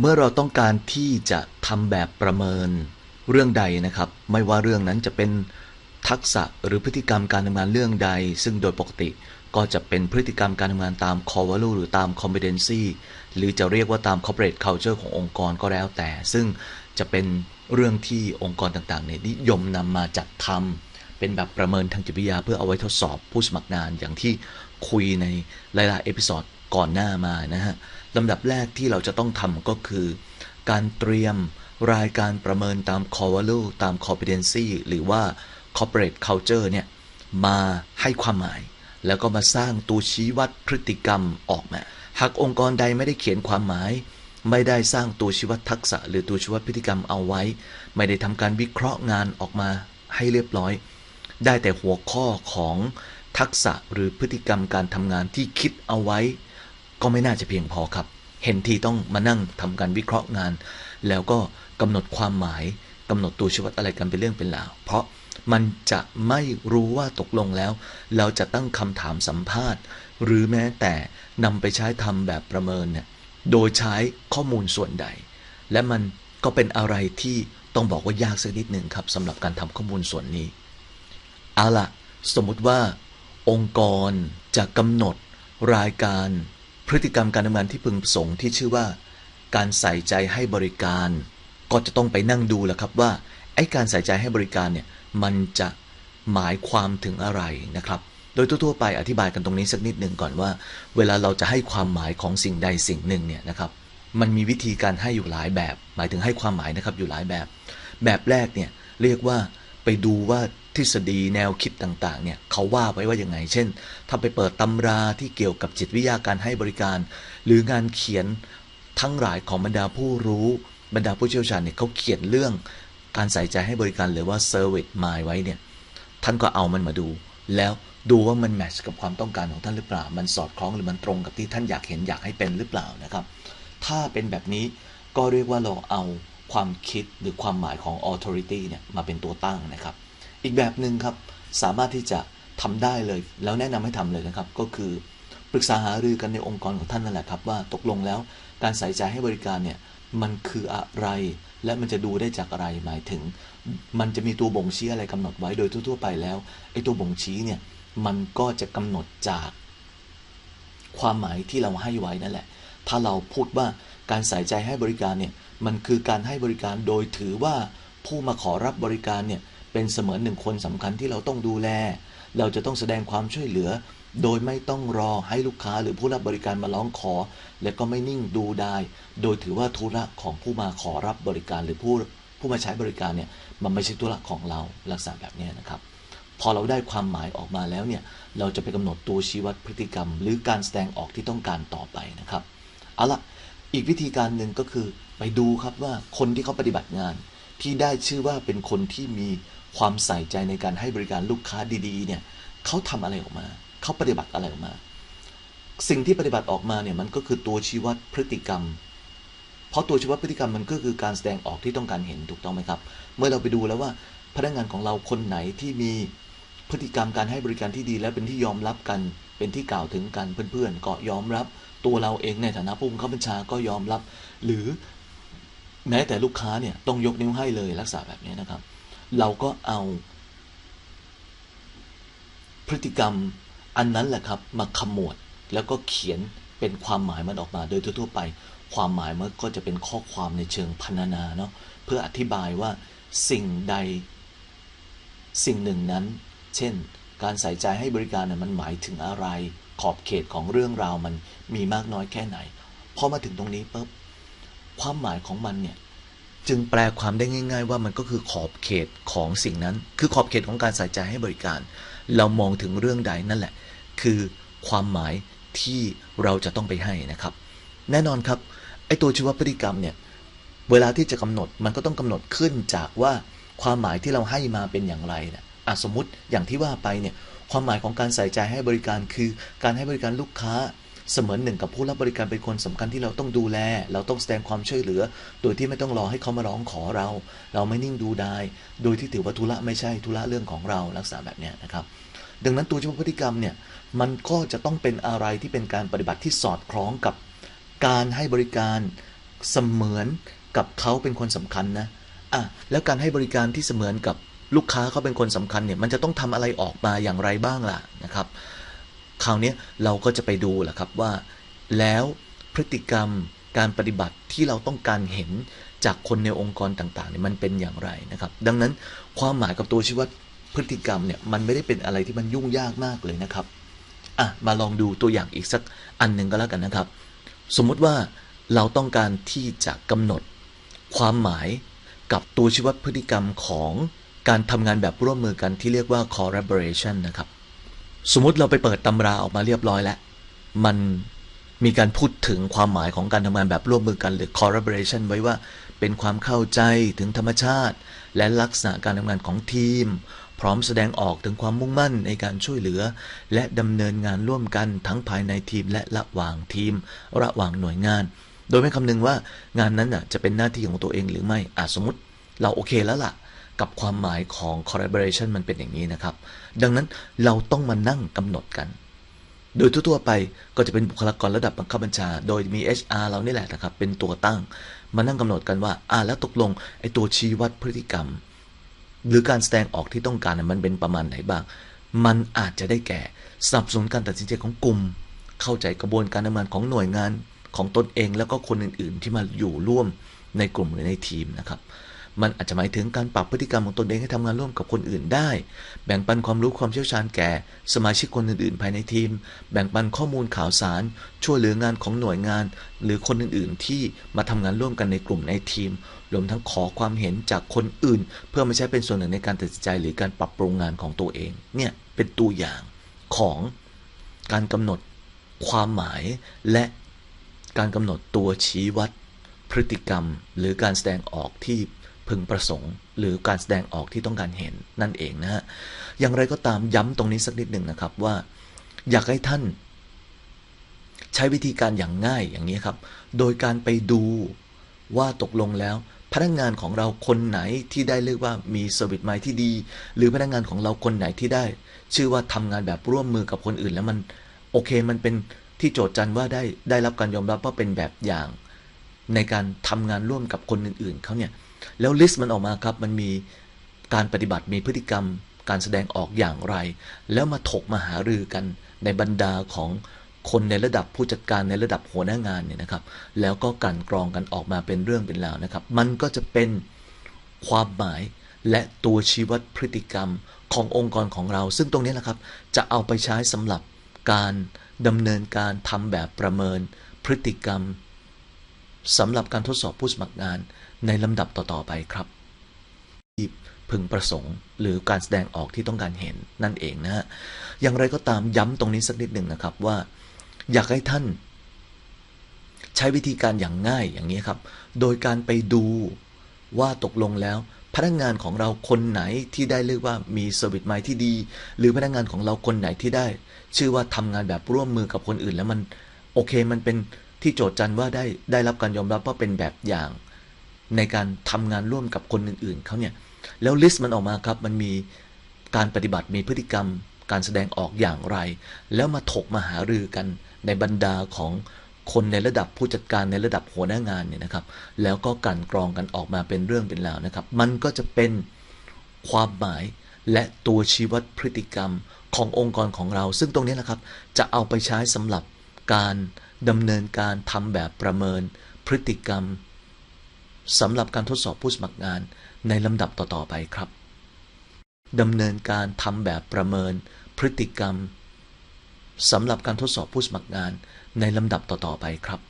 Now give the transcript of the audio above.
เมื่อเราต้องการที่จะทำแบบประเมินเรื่องใดนะครับ ไม่ว่าเรื่องนั้นจะเป็นทักษะหรือพฤติกรรมการทำงานเรื่องใด ซึ่งโดยปกติก็จะเป็นพฤติกรรมการทำงานตาม core value หรือตาม competency หรือจะเรียกว่าตาม corporate culture ขององค์กรก็แล้วแต่ ซึ่งจะเป็นเรื่องที่องค์กรต่างๆเนี่ยนิยมนำมาจัดทำเป็นแบบประเมินทางจิตวิทยา เพื่อเอาไว้ทดสอบผู้สมัครงานอย่างที่คุยในหลายๆเอพิโซดก่อนหน้ามานะฮะ ลำดับแรกที่เราจะต้องทำก็คือ การเตรียมรายการประเมินตาม core value ตาม competency หรือว่า corporate culture เนี่ย มาให้ความหมาย แล้วก็มาสร้างตัวชี้วัดพฤติกรรมออกมา หากองค์กรใดไม่ได้เขียนความหมาย ไม่ได้สร้างตัวชี้วัดทักษะ หรือตัวชี้วัดพฤติกรรมเอาไว้ ไม่ได้ทำการวิเคราะห์งานออกมาให้เรียบร้อย ได้แต่หัวข้อของทักษะหรือพฤติกรรมการทำงานที่คิดเอาไว้ ก็ไม่น่าจะเพียงพอครับ เห็นทีต้องมานั่งทำการวิเคราะห์งาน แล้วก็กำหนดความหมายกำหนดตัวชี้วัดอะไรกันเป็นเรื่องเป็นราว เพราะมันจะไม่รู้ว่าตกลงแล้ว เราจะตั้งคำถามสัมภาษณ์ หรือแม้แต่นำไปใช้ทำแบบประเมินเนี่ยโดยใช้ข้อมูลส่วนใด และมันก็เป็นอะไรที่ต้องบอกว่ายากสักนิดหนึ่งครับสำหรับการทำข้อมูลส่วนนี้เอาละสมมุติว่า องค์กรจะกำหนดรายการ พฤติกรรมการทำงานที่พึงประสงค์ที่ชื่อว่า การใส่ใจให้บริการ ก็จะต้องไปนั่งดูแหละครับว่าไอ้การใส่ใจให้บริการเนี่ยมันจะหมายความถึงอะไรนะครับ โดยทั่วๆไปอธิบายกันตรงนี้สักนิดหนึ่งก่อนว่า เวลาเราจะให้ความหมายของสิ่งใดสิ่งหนึ่งเนี่ยนะครับ มันมีวิธีการให้อยู่หลายแบบ หมายถึงให้ความหมายนะครับอยู่หลายแบบ แบบแรกเนี่ยเรียกว่าไปดูว่า ทฤษฎีแนวคิดต่างๆเนี่ยเขาว่าไว้ว่ายังไง เช่น ถ้าไปเปิดตำราที่เกี่ยวกับจิตวิทยาการให้บริการ หรืองานเขียนทั้งหลายของบรรดาผู้รู้บรรดาผู้เชี่ยวชาญเนี่ยเขาเขียนเรื่องการใส่ใจให้บริการหรือว่า service mind ไว้เนี่ยท่านก็เอามันมาดู แล้วดูว่ามันแมทช์กับความต้องการของท่านหรือเปล่า มันสอดคล้องหรือมันตรงกับที่ท่านอยากเห็นอยากให้เป็นหรือเปล่านะครับ ถ้าเป็นแบบนี้ก็เรียกว่าเราเอาความคิดหรือความหมายของ authority เนี่ยมาเป็นตัวตั้งนะครับ อีกแบบหนึ่งครับสามารถที่จะทำได้เลย แล้วแนะนำให้ทำเลยนะครับ ก็คือปรึกษาหารือกันในองค์กรของท่านนั่นแหละครับ ว่าตกลงแล้วการใส่ใจให้บริการเนี่ยมันคืออะไร และมันจะดูได้จากอะไรหมายถึง มันจะมีตัวบ่งชี้อะไรกำหนดไว้โดยทั่ว ๆ ไปแล้วไอ้ตัวบ่งชี้เนี่ยมันก็จะกำหนดจาก ความหมายที่เราให้ไว้นั่นแหละ ถ้าเราพูดว่าการใส่ใจให้บริการเนี่ยมันคือการให้บริการโดยถือว่าผู้มาขอรับบริการเนี่ย เป็นเสมือนหนึ่งคนสำคัญที่เราต้องดูแล เราจะต้องแสดงความช่วยเหลือ โดยไม่ต้องรอให้ลูกค้าหรือผู้รับบริการมาร้องขอ และก็ไม่นิ่งดูได้ โดยถือว่าธุระของผู้มาขอรับบริการหรือผู้ผู้มาใช้บริการเนี่ยมันไม่ใช่ธุระของเราลักษณะแบบนี้นะครับ พอเราได้ความหมายออกมาแล้วเนี่ยเราจะไปกำหนดตัวชี้วัดพฤติกรรม หรือการแสดงออกที่ต้องการต่อไปนะครับเอาละอีกวิธีการหนึ่งก็คือไปดูครับว่าคนที่เขาปฏิบัติงาน ที่ได้ชื่อว่าเป็นคนที่มีความใส่ใจในการให้บริการลูกค้าดีๆเนี่ยเขาทำอะไรออกมา เขาปฏิบัติอะไรออกมา สิ่งที่ปฏิบัติออกมาเนี่ยมันก็คือตัวชี้วัดพฤติกรรม เพราะตัวชี้วัดพฤติกรรมมันก็คือการแสดงออกที่ต้องการเห็นถูกต้องไหมครับ เมื่อเราไปดูแล้วว่าพนักงานของเราคนไหนที่มีพฤติกรรมการให้บริการที่ดีและเป็นที่ยอมรับกันเป็นที่กล่าวถึงกันเพื่อนๆก็ยอมรับ ตัวเราเองในฐานะผู้บังคับบัญชาก็ยอมรับ หรือแม้แต่ลูกค้าเนี่ยต้องยกนิ้วให้เลยลักษณะแบบนี้นะครับ เราก็เอาพฤติกรรมอันนั้นแหละครับมาขมวดแล้วก็เขียนเป็นความหมายมันออกมา โดยทั่ว ๆ ไป ความหมายมันก็จะเป็นข้อความในเชิงพรรณนาเนาะเพื่ออธิบายว่าสิ่งใด สิ่งหนึ่งนั้น เช่น การใส่ใจให้บริการน่ยมันหมายถึงอะไร ขอบเขตของเรื่องราวมันมีมากน้อยแค่ไหนพอมาถึงตรงนี้ปุ๊บความหมายของมันเนี่ย จึงแปลความได้ง่าย ๆ ว่ามันก็คือขอบเขตของสิ่งนั้น คือขอบเขตของการใส่ใจให้บริการ เรามองถึงเรื่องใดนั่นแหละ คือความหมายที่เราจะต้องไปให้นะครับ แน่นอนครับไอ้ตัวชีวพฤติกรรมเนี่ยเวลาที่จะกำหนดมันก็ต้องกำหนดขึ้นจากว่าความหมายที่เราให้มาเป็นอย่างไรนะอะสมมติอย่างที่ว่าไปเนี่ยความหมายของการใส่ใจให้บริการคือการให้บริการลูกค้า เสมือนหนึ่งกับผู้รับบริการเป็นคนสำคัญที่เราต้องดูแล เราต้องแสดงความช่วยเหลือ โดยที่ไม่ต้องรอให้เขามาร้องขอเรา เราไม่นิ่งดูได้ โดยที่ถือว่าธุระไม่ใช่ธุระเรื่องของเราลักษณะแบบนี้นะครับ ดังนั้นตัวเฉพาะพฤติกรรมเนี่ยมันก็จะต้องเป็นอะไรที่เป็นการปฏิบัติที่สอดคล้องกับการให้บริการเสมือนกับเขาเป็นคนสำคัญนะอะแล้วการให้บริการที่เสมือนกับลูกค้าเขาเป็นคนสำคัญเนี่ยมันจะต้องทำอะไรออกมาอย่างไรบ้างล่ะนะครับ คราวนี้เราก็จะไปดูแหละครับว่า แล้วพฤติกรรมการปฏิบัติที่เราต้องการเห็นจากคนในองค์กรต่างๆเนี่ยมันเป็นอย่างไรนะครับ ดังนั้นความหมายกับตัวชี้วัดพฤติกรรมเนี่ยมันไม่ได้เป็นอะไรที่มันยุ่งยากมากเลยนะครับอะมาลองดูตัวอย่างอีกสักอันหนึ่งก็แล้วกันนะครับ สมมุติว่าเราต้องการที่จะกำหนดความหมายกับตัวชี้วัดพฤติกรรมของการทำงานแบบร่วมมือกันที่เรียกว่า collaboration นะครับ สมมติเราไปเปิดตำราออกมาเรียบร้อยแล้ว มันมีการพูดถึงความหมายของการทำงานแบบร่วมมือกันหรือ collaboration ไว้ว่าเป็นความเข้าใจถึงธรรมชาติ และลักษณะการทำงานของทีม พร้อมแสดงออกถึงความมุ่งมั่นในการช่วยเหลือ และดำเนินงานร่วมกันทั้งภายในทีมและระหว่างทีม ระหว่างหน่วยงาน โดยไม่คำนึงว่างานนั้นจะเป็นหน้าที่ของตัวเองหรือไม่อาสมมติ เราโอเคแล้วล่ะ กับความหมายของ collaboration มันเป็นอย่างนี้นะครับ ดังนั้นเราต้องมานั่งกำหนดกัน โดยทั่วๆไปก็จะเป็นบุคลากรระดับบังคับบัญชา โดยมี HR เรานี่แหละนะครับ เป็นตัวตั้ง มานั่งกำหนดกันว่าอ่าแล้วตกลงไอ้ตัวชี้วัดพฤติกรรม หรือการแสดงออกที่ต้องการมันเป็นประมาณไหนบ้าง มันอาจจะได้แก่สนับสนุนการตัดสินใจของกลุ่ม เข้าใจกระบวนการทำงานของหน่วยงานของตนเองแล้วก็คนอื่นๆ ที่มาอยู่ร่วมในกลุ่มหรือในทีมนะครับ มันอาจจะหมายถึงการปรับพฤติกรรมของตนเองให้ทำงานร่วมกับคนอื่นได้ แบ่งปันความรู้ความเชี่ยวชาญแก่ สมาชิกคนอื่นๆ ภายในทีม แบ่งปันข้อมูลข่าวสาร ช่วยเหลืองานของหน่วยงาน หรือคนอื่นๆ ที่มาทำงานร่วมกันในกลุ่มในทีม รวมทั้งขอความเห็นจากคนอื่น เพื่อมาใช้เป็นส่วนหนึ่งในการตัดสินใจ หรือการปรับปรุงงานของตัวเอง เนี่ยเป็นตัวอย่างของการกำหนดความหมายและการกำหนดตัวชี้วัดพฤติกรรมหรือการแสดงออกที่ พึงประสงค์ หรือการแสดงออกที่ต้องการเห็นนั่นเองนะฮะอย่างไรก็ตามย้ำตรงนี้สักนิดหนึ่งนะครับว่า อยากให้ท่าน ใช้วิธีการอย่างง่ายอย่างนี้ครับ โดยการไปดูว่าตกลงแล้วพนักงานของเราคนไหนที่ได้เรียกว่ามีสวิตไมที่ดี หรือพนักงานของเราคนไหนที่ได้ ชื่อว่าทำงานแบบร่วมมือกับคนอื่น แล้วมันโอเคมันเป็นที่โจทย์จันว่าได้ได้รับการยอมรับว่าเป็นแบบอย่าง ในการทำงานร่วมกับคนอื่นๆเขาเนี่ย แล้วลิสต์มันออกมาครับ มันมีการปฏิบัติมีพฤติกรรม การแสดงออกอย่างไร แล้วมาถกมาหารือกันในบรรดาของคนในระดับผู้จัดการในระดับหัวหน้างานเนี่ยนะครับ แล้วก็กันกรองกันออกมาเป็นเรื่องเป็นราวนะครับ มันก็จะเป็นความหมายและตัวชี้วัดพฤติกรรมขององค์กรของเรา ซึ่งตรงนี้แหละครับ จะเอาไปใช้สำหรับการดำเนินการทำแบบประเมินพฤติกรรมสำหรับการทดสอบผู้สมัครงาน ในลำดับต่อๆไปครับที่พึงประสงค์ หรือการแสดงออกที่ต้องการเห็นนั่นเองนะฮะอย่างไรก็ตามย้ำตรงนี้สักนิดหนึ่งนะครับว่า อยากให้ท่าน ใช้วิธีการอย่างง่ายอย่างนี้ครับ โดยการไปดูว่าตกลงแล้วพนักงานของเราคนไหนที่ได้เรียกว่ามีสวิตไมที่ดี หรือพนักงานของเราคนไหนที่ได้ ชื่อว่าทำงานแบบร่วมมือกับคนอื่น แล้วมันโอเคมันเป็นที่โจทย์จันว่าได้ได้รับการยอมรับว่าเป็นแบบอย่าง ในการทำงานร่วมกับคนอื่นๆเขาเนี่ยแล้วลิสต์มันออกมาครับมันมีการปฏิบัติมีพฤติกรรม การแสดงออกอย่างไร แล้วมาถกมาหารือกันในบรรดาของคนในระดับผู้จัดการในระดับหัวหน้างานเนี่ยนะครับ แล้วก็กันกรองกันออกมาเป็นเรื่องเป็นราวนะครับ มันก็จะเป็นความหมายและตัวชี้วัดพฤติกรรมขององค์กรของเรา ซึ่งตรงนี้นะครับ จะเอาไปใช้สำหรับการดำเนินการทำแบบประเมินพฤติกรรม สำหรับการทดสอบผู้สมัครงานในลำดับต่อ ๆ ไปครับดำเนินการทำแบบประเมินพฤติกรรมสำหรับการทดสอบผู้สมัครงานในลำดับต่อ ๆ ไปครับ